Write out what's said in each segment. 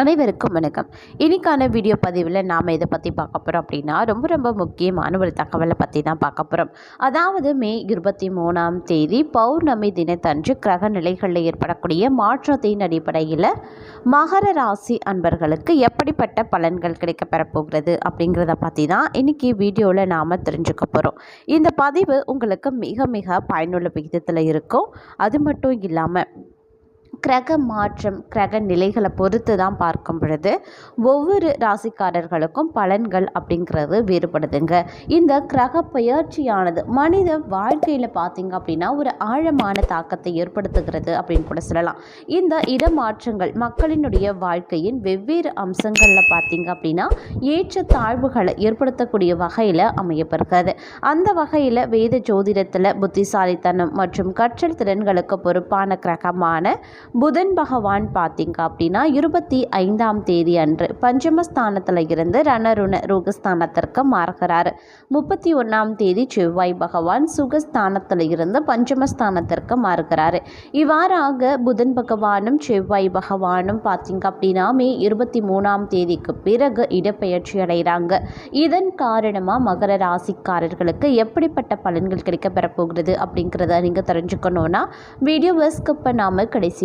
அனைவருக்கும் வணக்கம். இன்னைக்கான வீடியோ பதிவில் நாம் இதை பற்றி பார்க்க போகிறோம் அப்படின்னா ரொம்ப ரொம்ப முக்கியமான ஒரு தகவலை பற்றி தான் பார்க்க போகிறோம் அதாவது மே இருபத்தி மூணாம் தேதி பௌர்ணமி தினத்தன்று கிரக நிலைகளில் ஏற்படக்கூடிய மாற்றத்தின் அடிப்படையில் மகர ராசி அன்பர்களுக்கு எப்படிப்பட்ட பலன்கள் கிடைக்கப்பெறப்போகிறது அப்படிங்கிறத பற்றி தான் இன்றைக்கி வீடியோவில் நாம் தெரிஞ்சுக்க போகிறோம் இந்த பதிவு உங்களுக்கு மிக மிக பயனுள்ள விகிதத்தில் இருக்கும். அது மட்டும் இல்லாமல் கிரக மாற்றம் கிரக நிலைகளை பொறுத்து தான் பார்க்கும் பொழுது ஒவ்வொரு ராசிக்காரர்களுக்கும் பலன்கள் அப்படிங்கிறது வேறுபடுதுங்க. இந்த கிரக பயிற்சியானது மனித வாழ்க்கையில் பார்த்திங்க அப்படின்னா ஒரு ஆழமான தாக்கத்தை ஏற்படுத்துகிறது அப்படின்னு கூட சொல்லலாம். இந்த இடமாற்றங்கள் மக்களினுடைய வாழ்க்கையின் வெவ்வேறு அம்சங்களில் பார்த்திங்க அப்படின்னா ஏற்ற தாழ்வுகளை ஏற்படுத்தக்கூடிய வகையில் அமையப்படுகிறது அந்த வகையில் வேத ஜோதிடத்தில் புத்திசாலித்தனம் மற்றும் கற்றல் திறன்களுக்கு பொறுப்பான கிரகமான புதன் பகவான் பார்த்திங்க அப்படின்னா இருபத்தி ஐந்தாம் தேதி அன்று பஞ்சமஸ்தானத்தில் இருந்து ரணருண ரோகஸ்தானத்திற்கு மாறுகிறார். முப்பத்தி ஒன்றாம் தேதி செவ்வாய் பகவான் சுகஸ்தானத்தில் இருந்து பஞ்சமஸ்தானத்திற்கு மாறுகிறார். இவ்வாறாக புதன் பகவானும் செவ்வாய் பகவானும் பார்த்திங்க அப்படின்னா மே இருபத்தி மூணாம் தேதிக்கு பிறகு இடப்பெயர்ச்சி அடைகிறாங்க. இதன் காரணமாக மகர ராசிக்காரர்களுக்கு எப்படிப்பட்ட பலன்கள் கிடைக்கப்பெறப்போகிறது அப்படிங்கிறத நீங்கள் தெரிஞ்சுக்கணுன்னா வீடியோ ஸ்கிப் பண்ணாமல் கடைசி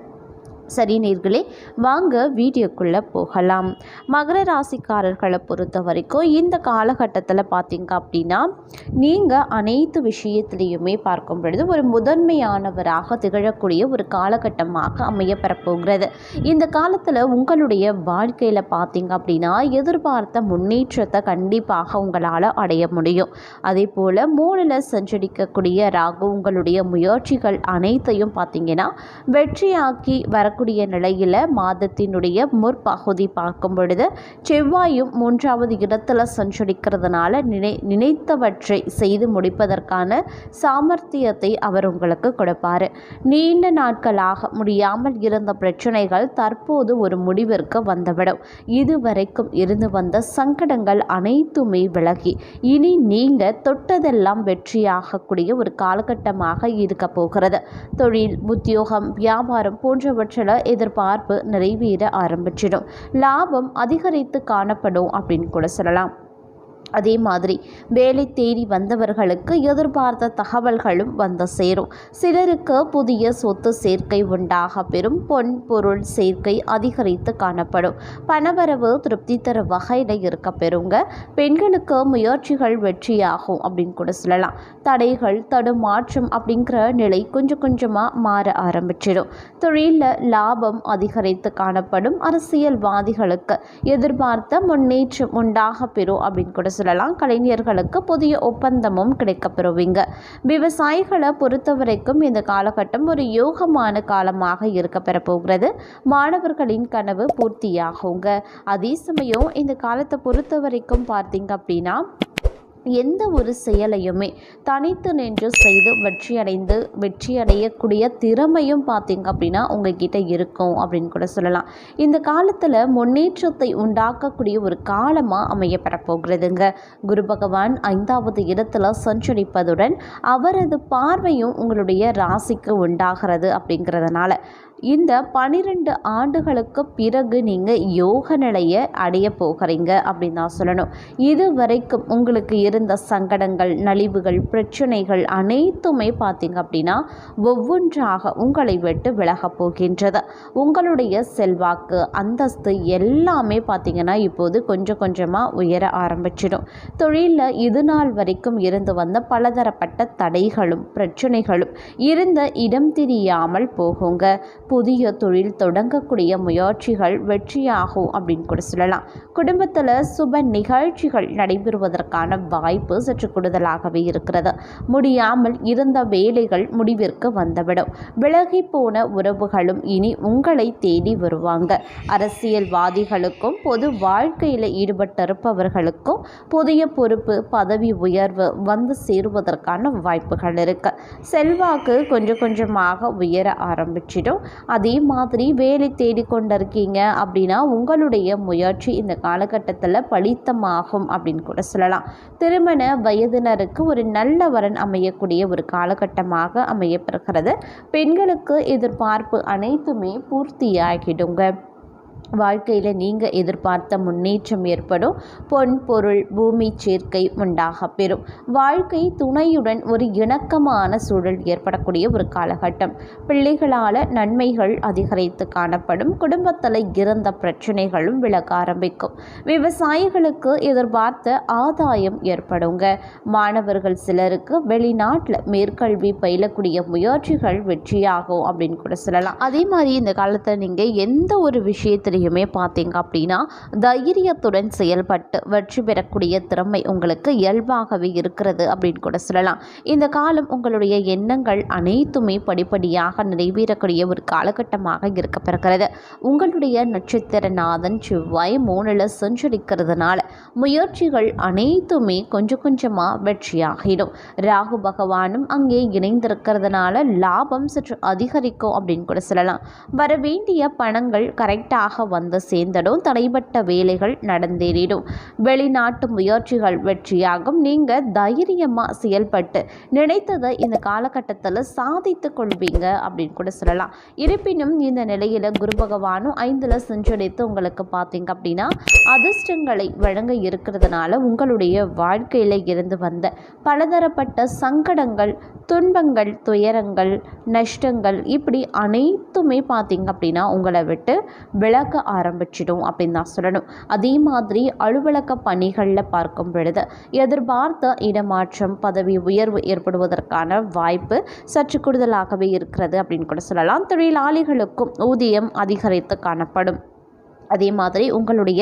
சரி நேர்களே வாங்க வீடியோக்குள்ளே போகலாம். மகர ராசிக்காரர்களை பொறுத்த வரைக்கும் இந்த காலகட்டத்தில் பார்த்தீங்க அப்படின்னா நீங்கள் அனைத்து விஷயத்துலேயுமே பார்க்கும் பொழுது ஒரு முதன்மையானவராக திகழக்கூடிய ஒரு காலகட்டமாக அமையப்பெறப்போகிறது இந்த காலத்தில் உங்களுடைய வாழ்க்கையில் பார்த்தீங்க அப்படின்னா எதிர்பார்த்த முன்னேற்றத்தை கண்டிப்பாக உங்களால் அடைய முடியும். அதே போல் மூணில் சஞ்சரிக்கக்கூடிய ராகு உங்களுடைய முயற்சிகள் அனைத்தையும் பார்த்தீங்கன்னா வெற்றியாக்கி வரக்கூடிய நிலையில் மாதத்தினுடைய முற்பகுதி பார்க்கும் பொழுது செவ்வாயும் மூன்றாவது இடத்துல சஞ்சரிக்கிறதுனால நினை நினைத்தவற்றை செய்து முடிப்பதற்கான சாமர்த்தியத்தை அவர் உங்களுக்கு கொடுப்பார். நீண்ட நாட்களாக முடியாமல் இருந்த பிரச்சனைகள் தற்போது ஒரு முடிவிற்கு வந்துவிடும். இதுவரைக்கும் இருந்து வந்த சங்கடங்கள் அனைத்துமே விலகி இனி நீங்கள் தொட்டதெல்லாம் வெற்றியாகக்கூடிய ஒரு காலகட்டமாக இருக்க போகிறது. தொழில் உத்தியோகம் வியாபாரம் போன்றவற்றில் எதிர்பார்ப்பு நிறைவேற ஆரம்பிச்சிடும். லாபம் அதிகரித்து காணப்படும் அப்படின்னு கூட சொல்லலாம். அதே மாதிரி வேலை தேடி வந்தவர்களுக்கு எதிர்பார்த்த தகவல்களும் வந்து சேரும். சிலருக்கு புதிய சொத்து சேர்க்கை உண்டாக பெறும். பொன் பொருள் சேர்க்கை அதிகரித்து காணப்படும். பணவரவு திருப்தி தர வகையில் இருக்க பெறுங்க. பெண்களுக்கு முயற்சிகள் வெற்றியாகும் அப்படின்னு கூட சொல்லலாம். தடைகள் தடுமாற்றம் அப்படிங்கிற நிலை கொஞ்சம் கொஞ்சமாக மாற ஆரம்பிச்சிடும். தொழிலில் லாபம் அதிகரித்து காணப்படும். அரசியல்வாதிகளுக்கு எதிர்பார்த்த முன்னேற்றம் உண்டாக பெறும் அப்படின்னு கூட சொல்லலாம் கலைஞர்களுக்கு புதிய ஒப்பந்தமும் கிடைக்கப்பெறுவீங்க. விவசாயிகளை பொறுத்த வரைக்கும் இந்த காலகட்டம் ஒரு யோகமான காலமாக இருக்க பெறப்போகிறது மாணவர்களின் கனவு பூர்த்தியாகுங்க. அதே சமயம் இந்த காலத்தை பொறுத்த வரைக்கும் பார்த்தீங்க அப்படின்னா எந்த ஒரு செயலையுமே தனித்து நின்று செய்து வெற்றியடைந்து வெற்றியடையக்கூடிய திறமையும் பார்த்திங்க அப்படின்னா உங்ககிட்ட இருக்கும் அப்படின்னு கூட சொல்லலாம். இந்த காலத்தில் முன்னேற்றத்தை உண்டாக்கக்கூடிய ஒரு காலமாக அமையப்பெறப்போகிறதுங்க குரு பகவான் ஐந்தாவது இடத்துல சஞ்சரிப்பதுடன் அவரது பார்வையும் உங்களுடைய ராசிக்கு உண்டாகிறது அப்படிங்கிறதுனால. இந்த பனிரெண்டு ஆண்டுகளுக்கு பிறகு நீங்கள் யோக நிலையை அடைய போகிறீங்க அப்படின்னு தான் சொல்லணும். இது வரைக்கும் உங்களுக்கு இருந்த சங்கடங்கள் நலிவுகள் பிரச்சனைகள் அனைத்துமே பார்த்தீங்க அப்படின்னா ஒவ்வொன்றாக உங்களை விட்டு விலகப் போகின்றது. உங்களுடைய செல்வாக்கு அந்தஸ்து எல்லாமே பார்த்தீங்கன்னா இப்போது கொஞ்சம் கொஞ்சமாக உயர ஆரம்பிச்சிடும். தொழிலில் இது நாள் வரைக்கும் இருந்து வந்த பலதரப்பட்ட தடைகளும் பிரச்சனைகளும் இருந்த இடம் தெரியாமல் போகுங்க. புதிய தொழில் தொடங்கக்கூடிய முயற்சிகள் வெற்றியாகும் அப்படின்னு கூட சொல்லலாம். குடும்பத்தில் சுப நிகழ்ச்சிகள் நடைபெறுவதற்கான வாய்ப்பு சற்று கூடுதலாகவே இருக்கிறது. முடியாமல் இருந்த வேலைகள் முடிவிற்கு வந்துவிடும். விலகி போன உறவுகளும் இனி உங்களை தேடி வருவாங்க. அரசியல்வாதிகளுக்கும் பொது வாழ்க்கையில் ஈடுபட்டிருப்பவர்களுக்கும் புதிய பொறுப்பு பதவி உயர்வு வந்து சேருவதற்கான வாய்ப்புகள் இருக்கு. செல்வாக்கு கொஞ்சம் கொஞ்சமாக உயர ஆரம்பிச்சிடும். அதே மாதிரி வேலை தேடிக்கொண்டிருக்கீங்க அப்படின்னா உங்களுடைய முயற்சி இந்த காலகட்டத்தில் பலித்தமாகும் அப்படின்னு கூட சொல்லலாம். திருமண வயதினருக்கு ஒரு நல்ல வரன் அமையக்கூடிய ஒரு காலகட்டமாக அமையப்பெறுகிறது பெண்களுக்கு எதிர்பார்ப்பு அனைத்துமே பூர்த்தியாகிடுங்க. வாழ்க்கையில் நீங்கள் எதிர்பார்த்த முன்னேற்றம் ஏற்படும். பொன் பொருள் பூமி சேர்க்கை உண்டாக பெறும். வாழ்க்கை துணையுடன் ஒரு இணக்கமான சூழல் ஏற்படக்கூடிய ஒரு காலகட்டம். பிள்ளைகளால் நன்மைகள் அதிகரித்து காணப்படும். குடும்பத்தில் இருந்த பிரச்சனைகளும் விலக ஆரம்பிக்கும். விவசாயிகளுக்கு எதிர்பார்த்த ஆதாயம் ஏற்படுங்க. மாணவர்கள் சிலருக்கு வெளிநாட்டில் மேற்கல்வி பயிலக்கூடிய முயற்சிகள் வெற்றியாகும் அப்படின்னு கூட சொல்லலாம். அதே மாதிரி இந்த காலத்தில் நீங்கள் எந்த ஒரு விஷயத்திலையும் எல்லாத்துலேயுமே பார்த்தீங்க அப்படின்னா தைரியத்துடன் செயல்பட்டு வெற்றி பெறக்கூடிய திறமை உங்களுக்கு இயல்பாகவே இருக்கிறது அப்படின்னு கூட சொல்லலாம். இந்த காலம் உங்களுடைய எண்ணங்கள் அனைத்துமே படிப்படியாக நிறைவேறக்கூடிய ஒரு காலகட்டமாக இருக்கப்பெறுகிறது உங்களுடைய நட்சத்திரநாதன் செவ்வாய் மூணில் செஞ்சரிக்கிறதுனால முயற்சிகள் அனைத்துமே கொஞ்சம் கொஞ்சமாக வெற்றியாகிடும். ராகு பகவானும் அங்கே இணைந்திருக்கிறதுனால லாபம் சற்று அதிகரிக்கும் அப்படின்னு கூட சொல்லலாம். வர வேண்டிய பணங்கள் கரெக்டாக வந்து சேர்ந்தடும் தடைப்பட்ட வேலைகள் நடந்தேறிடும். வெளிநாட்டு முயற்சிகள் வெற்றியாகும். நீங்கள் தைரியமாக செயல்பட்டு நினைத்ததை இந்த காலகட்டத்தில் சாதித்து கொள்வீங்க அப்படின்னு கூட சொல்லலாம். இருப்பினும் இந்த நிலையில் குரு பகவானும் ஐந்தில் செஞ்சடைத்து உங்களுக்கு பார்த்தீங்க அப்படின்னா அதிர்ஷ்டங்களை வழங்க இருக்கிறதுனால உங்களுடைய வாழ்க்கையில் இருந்து வந்த பலதரப்பட்ட சங்கடங்கள் துன்பங்கள் துயரங்கள் நஷ்டங்கள் இப்படி அனைத்துமே பார்த்தீங்க அப்படின்னா உங்களை விட்டு விளக்க ஆரம்பிச்சிடும் அப்படின்னு தான் சொல்லணும். அதே மாதிரி அலுவலக பணிகளில் பார்க்கும் பொழுது எதிர்பார்த்த இடமாற்றம் பதவி உயர்வு ஏற்படுவதற்கான வாய்ப்பு சற்று கூடுதலாகவே இருக்கிறது அப்படின்னு கூட சொல்லலாம். தொழிலாளிகளுக்கும் ஊதியம் அதிகரித்து காணப்படும். அதே மாதிரி உங்களுடைய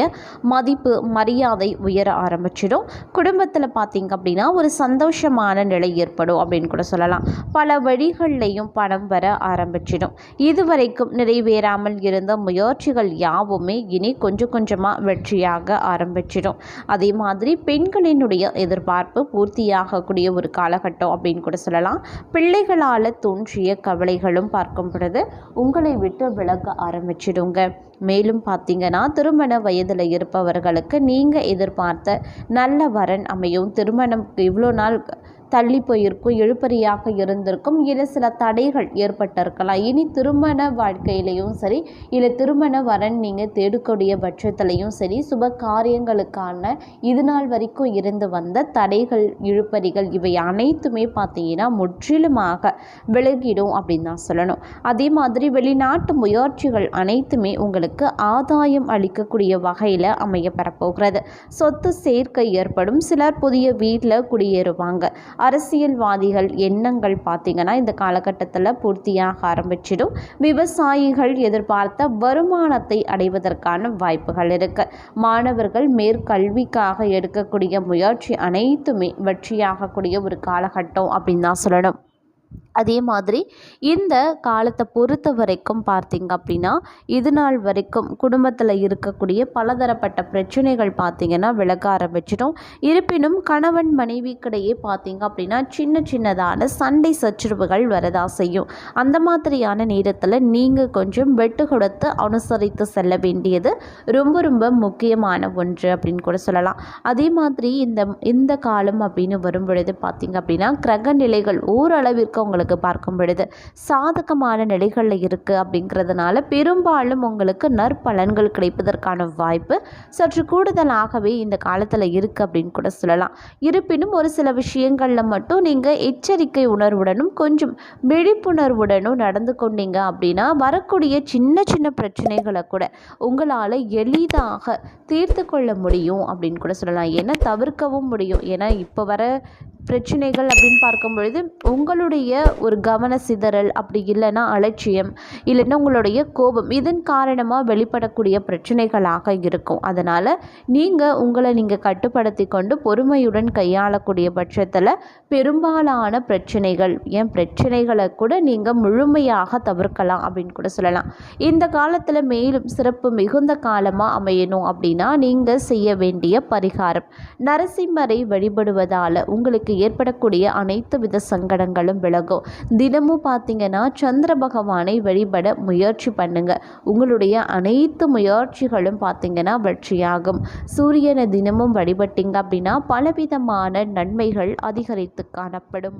மதிப்பு மரியாதை உயர ஆரம்பிச்சிடும். குடும்பத்தில் பார்த்தீங்க அப்படின்னா ஒரு சந்தோஷமான நிலை ஏற்படும் அப்படின்னு கூட சொல்லலாம். பல வழிகள்லையும் பணம் வர ஆரம்பிச்சிடும். இதுவரைக்கும் நிறைவேறாமல் இருந்த முயற்சிகள் யாவுமே இனி கொஞ்சம் கொஞ்சமாக வெற்றியாக ஆரம்பிச்சிடும். அதே மாதிரி பெண்களினுடைய எதிர்பார்ப்பு பூர்த்தியாகக்கூடிய ஒரு காலகட்டம் அப்படின்னு கூட சொல்லலாம். பிள்ளைகளால் தோன்றிய கவலைகளும் பார்க்கும் பொழுது உங்களை விட்டு விலக ஆரம்பிச்சிடுங்க. மேலும் பார்த்தீங்கன்னா திருமண வயதில் இருப்பவர்களுக்கு நீங்கள் எதிர்பார்த்த நல்ல வரன் அமையும். திருமணம் இவ்வளோ நாள் தள்ளி போயிருக்கும் இழுபறியாக இருந்திருக்கும். இல்லை சில தடைகள் ஏற்பட்டிருக்கலாம். இனி திருமண வாழ்க்கையிலையும் சரி இல்லை திருமண வரன் நீங்கள் தேடக்கூடிய பட்சத்துலையும் சரி சுப காரியங்களுக்கான இது நாள் வரைக்கும் இருந்து வந்த தடைகள் இழுப்பறிகள் இவை அனைத்துமே பார்த்தீங்கன்னா முற்றிலுமாக விலகிடும் அப்படின்னு தான் சொல்லணும். அதே மாதிரி வெளிநாட்டு முயற்சிகள் அனைத்துமே உங்களுக்கு ஆதாயம் அளிக்கக்கூடிய வகையில் அமைய பெறப்போகிறது. சொத்து சேர்க்கை ஏற்படும். சிலர் புதிய வீட்டில் குடியேறுவாங்க. அரசியல்வாதிகள் எண்ணங்கள் பார்த்திங்கன்னா இந்த காலகட்டத்தில் பூர்த்தியாக ஆரம்பிச்சிடும். விவசாயிகள் எதிர்பார்த்த வருமானத்தை அடைவதற்கான வாய்ப்புகள் இருக்குது மாணவர்கள் மேற்கல்விக்காக எடுக்கக்கூடிய முயற்சி அனைத்துமே வெற்றியாகக்கூடிய ஒரு காலகட்டம் அப்படின்னு தான் சொல்லணும். அதே மாதிரி இந்த காலத்தை பொறுத்த வரைக்கும் பார்த்திங்க அப்படின்னா இது நாள் வரைக்கும் குடும்பத்தில் இருக்கக்கூடிய பலதரப்பட்ட பிரச்சனைகள் பார்த்திங்கன்னா விளக்க ஆரம்பிச்சிடும். இருப்பினும் கணவன் மனைவிக்கிடையே பார்த்திங்க அப்படின்னா சின்ன சின்னதான சண்டை சச்சரவுகள் வரதா செய்யும். அந்த மாதிரியான நேரத்தில் நீங்கள் கொஞ்சம் வெட்டு கொடுத்து அனுசரித்து செல்ல வேண்டியது ரொம்ப ரொம்ப முக்கியமான ஒன்று அப்படின்னு கூட சொல்லலாம். அதே மாதிரி இந்த இந்த காலம் அப்படின்னு வரும் பொழுது பார்த்திங்க அப்படின்னா கிரக நிலைகள் ஓரளவிற்கு உங்களுக்கு உங்களுக்கு பார்க்கும் பொழுது சாதகமான நிலைகளில் இருக்குது அப்படிங்கிறதுனால பெரும்பாலும் உங்களுக்கு நற்பலன்கள் கிடைப்பதற்கான வாய்ப்பு சற்று கூடுதலாகவே இந்த காலத்தில் இருக்குது அப்படின்னு கூட சொல்லலாம். இருப்பினும் ஒரு சில விஷயங்களில் மட்டும் நீங்கள் எச்சரிக்கை உணர்வுடனும் கொஞ்சம் விழிப்புணர்வுடனும் நடந்து கொண்டீங்க அப்படின்னா வரக்கூடிய சின்ன சின்ன பிரச்சனைகளை கூட உங்களால் எளிதாக தீர்த்து கொள்ள முடியும் அப்படின்னு கூட சொல்லலாம். ஏன்னா தவிர்க்கவும் முடியும். ஏன்னா இப்போ வர பிரச்சனைகள் அப்படின்னு பார்க்கும் பொழுது உங்களுடைய ஒரு கவன சிதறல் அப்படி இல்லைன்னா அலட்சியம் இல்லைன்னா உங்களுடைய கோபம் இதன் காரணமாக வெளிப்படக்கூடிய பிரச்சனைகளாக இருக்கும். அதனால் நீங்கள் உங்களை நீங்கள் கட்டுப்படுத்தி கொண்டு பொறுமையுடன் கையாளக்கூடிய பட்சத்தில் பெரும்பாலான பிரச்சனைகள் ஏன் பிரச்சனைகளை கூட நீங்கள் முழுமையாக தவிர்க்கலாம் அப்படின்னு கூட சொல்லலாம். இந்த காலத்தில் மேலும் சிறப்பு மிகுந்த காலமாக அமையணும் அப்படின்னா நீங்கள் செய்ய வேண்டிய பரிகாரம் நரசிம்மரை வழிபடுவதால் உங்களுக்கு உங்களுக்கு ஏற்படக்கூடிய அனைத்து வித சங்கடங்களும் விலகும். தினமும் பார்த்தீங்கன்னா சந்திர பகவானை வழிபட முயற்சி பண்ணுங்க. உங்களுடைய அனைத்து முயற்சிகளும் பார்த்தீங்கன்னா வெற்றியாகும். சூரியனை தினமும் வழிபட்டீங்க அப்படின்னா பலவிதமான நன்மைகள் அதிகரித்து காணப்படும்.